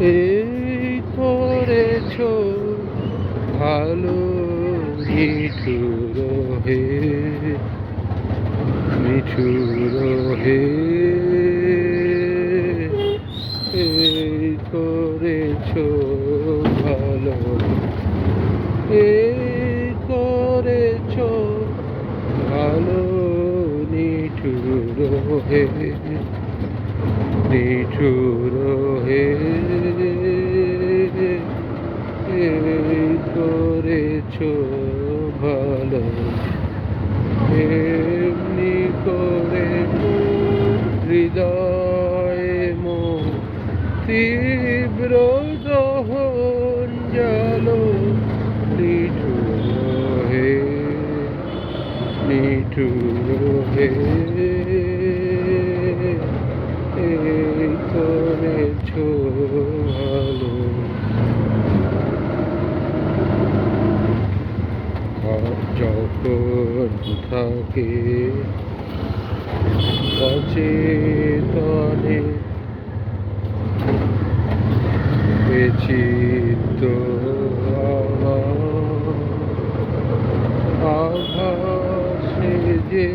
এই করেছ ভালো নিঠুর হে নিঠুর হে এই করেছ ভালো, এই করেছ ভালো নিঠুর হে নিঠুর হে করেছ ভালো এমনি করে হৃদয়ে মো তীব্র দহন জালো নিঠুর হে নিঠুর হে এই করেছ ভালো আর যখন থাকে। অচেতনে বেচিত আভাসে যে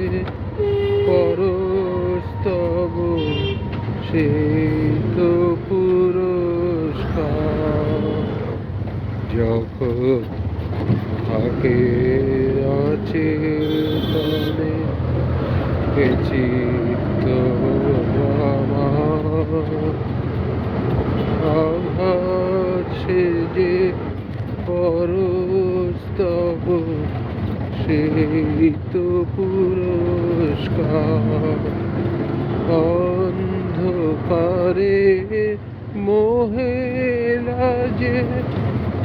পরস্তব সে তো পুরস্কার। যখন থাকে অচেতনে চিত্ত আভাসে যে পরস্তব সেই তো পুরস্কার। অন্ধকারে মোহে লাজে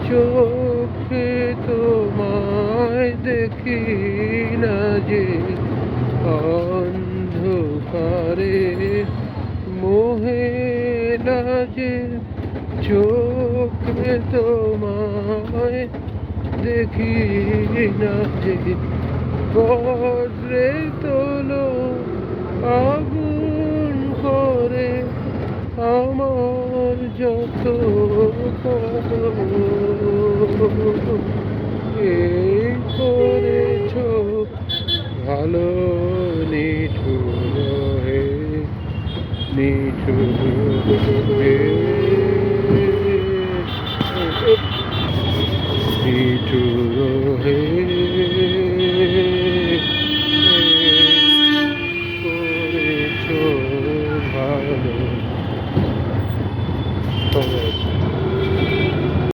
চোখে তোমায় দেখি না যে অন্ধকারে মোহে লাজে চোখে তোমায় দেখি না যে বজ্রে তোলো আগুন করে আমার যত এই করেছ ভালো